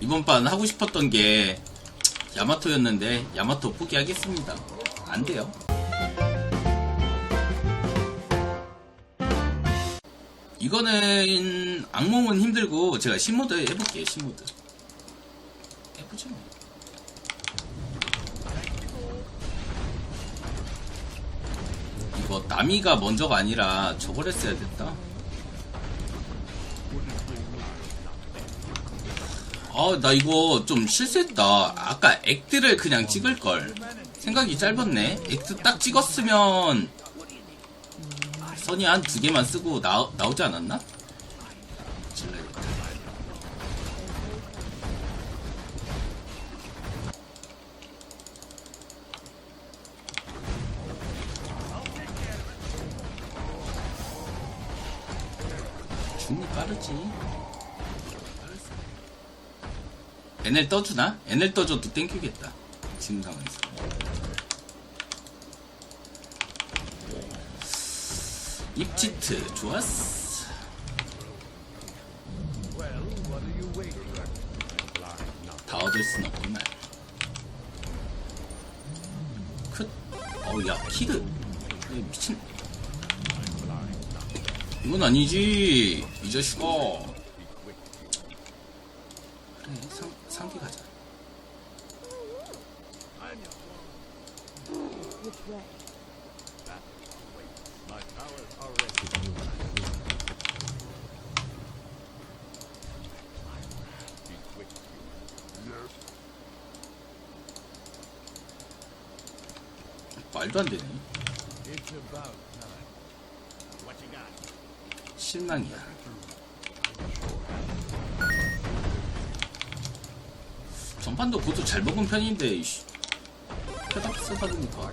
이번 판 하고 싶었던 게 야마토였는데 야마토 포기하겠습니다. 안 돼요. 이거는 악몽은 힘들고 제가 신모드 해볼게요. 신모드. 해보죠. 뭐. 이거 나미가 먼저가 아니라 저걸 했어야 됐다. 아, 나 이거 좀 실수했다. 아까 액트를 그냥 찍을걸. 생각이 짧았네. 액트 딱 찍었으면, 선이 한 두 개만 쓰고 나, 나오지 않았나? 질러야겠다. 빠르지. NL 떠주나? NL 떠줘도 땡큐겠다. 지금 상황에서. 입치트 좋았어. 다 얻을 순 없구만. 크. 어우 야 키드. 야, 미친. 이건 아니지 이 자식아. 그래 상 상기 가자. 말도 안 되네. 실망이야. 전판도 고도 잘 먹은 편인데. 패닥 쓰다 보니까.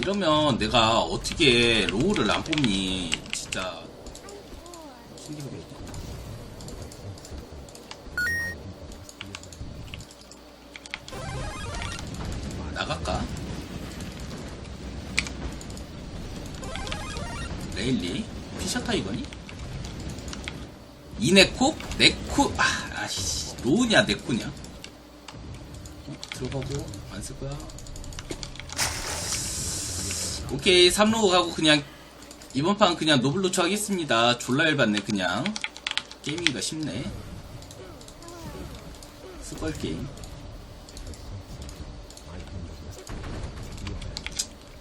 이러면 내가 어떻게 로우를 안 뽑니. 진짜. 신기하게. 나갈까? 레일리 피셔타 이거니? 이네코? 네코? 아, 아씨 로우냐 네코냐? 어, 들어가고 안 쓸 거야. 오케이 3로우 가고 그냥 이번 판 그냥 노블로초 하겠습니다. 졸라 열받네 그냥 게임이가 쉽네. 스벌 게임.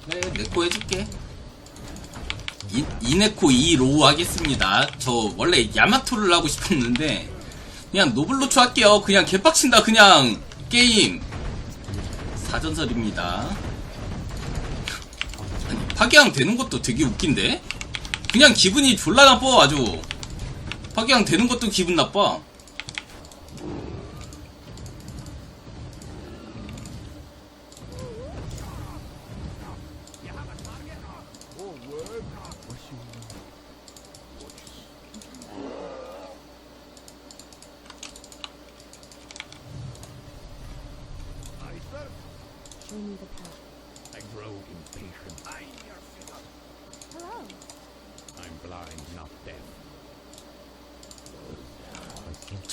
그래 네코 해줄게. 이, 이네코 2 로우 하겠습니다. 저 원래 야마토를 하고 싶었는데 그냥 노블로초 할게요. 그냥 개빡친다 그냥 게임 사전설입니다. 아니 파괴왕 되는 것도 되게 웃긴데 그냥 기분이 졸라 나빠 아주 파괴왕 되는 것도 기분 나빠.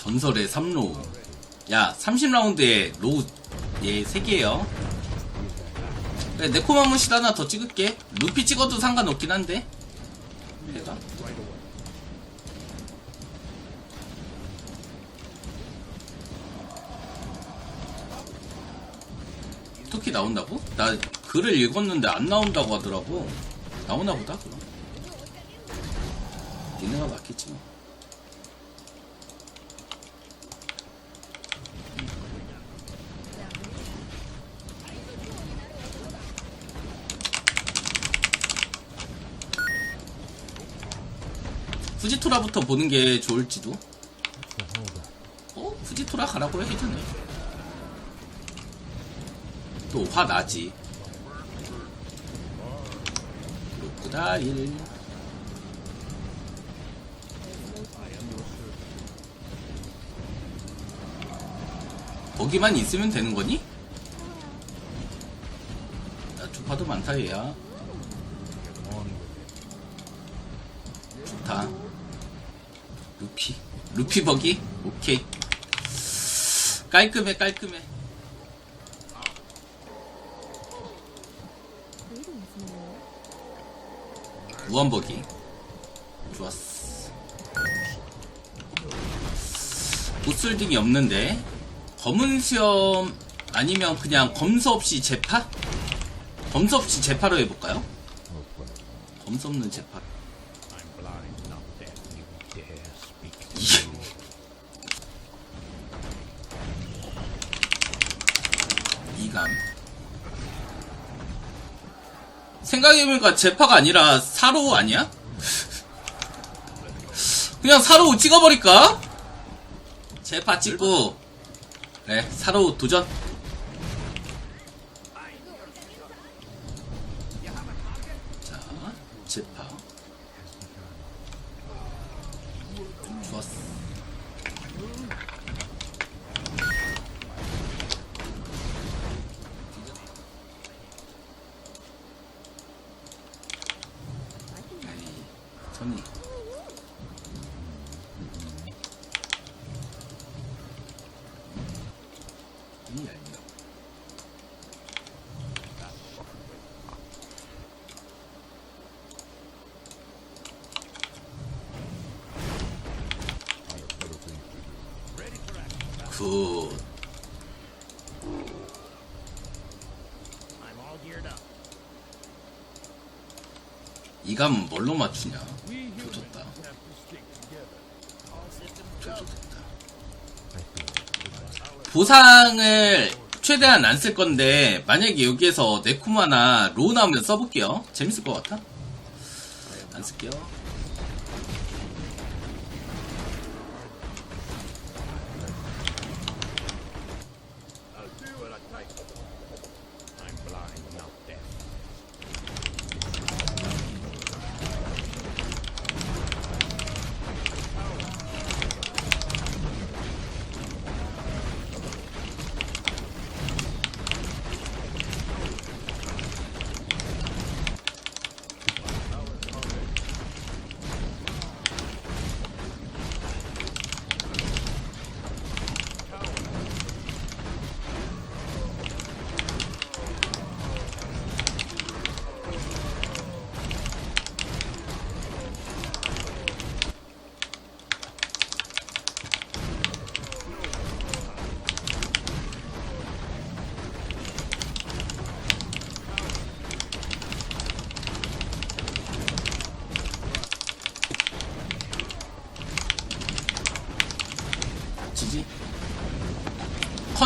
전설의 3로우. 야, 30라운드에 로우 얘 3개에요. 그래, 네코마무시 하나 더 찍을게. 루피 찍어도 상관없긴 한데. 내가? 토끼 나온다고? 나 글을 읽었는데 안 나온다고 하더라고. 나오나 보다, 그럼. 니네가 맞겠지 뭐. 후지토라부터 보는 게 좋을지도. 어? 후지토라 가라고 해, 예전에. 또화 나지. 로크다일. 거기만 있으면 되는 거니? 야, 주파도 많다, 얘야. 좋다. 루피. 루피 버기? 오케이. 깔끔해 깔끔해 Mayor. 무한 버기 좋았어 보슬딩이 없는데 검은 수염 아니면 그냥 검수 없이 재파? 검수 없이 재파로 해볼까요? 검수 없는 재파 생각해보니까 재파가 아니라 사로우 아니야? 그냥 사로우 찍어버릴까? 재파 찍고 그래 사로우 도전 자 재파 좋았어 에이, 선이 이 얄미워. 굿. I'm all geared up. 이 감은 뭘로 맞추냐? 조졌다. 조졌다. 보상을 최대한 안 쓸 건데 만약에 여기에서 네코마나 로우 나오면 써볼게요. 재밌을 것 같아. 안 쓸게요.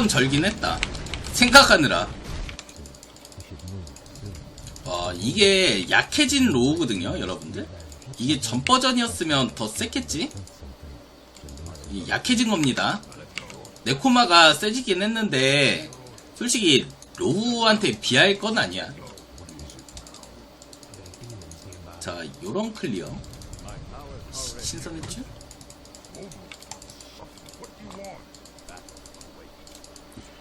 컨 절긴 했다. 생각하느라. 와, 이게 약해진 로우거든요, 여러분들? 이게 전 버전이었으면 더 셌겠지? 이 약해진 겁니다. 네코마가 세지긴 했는데, 솔직히, 로우한테 비할 건 아니야. 자, 요런 클리어. 시- 신선했죠?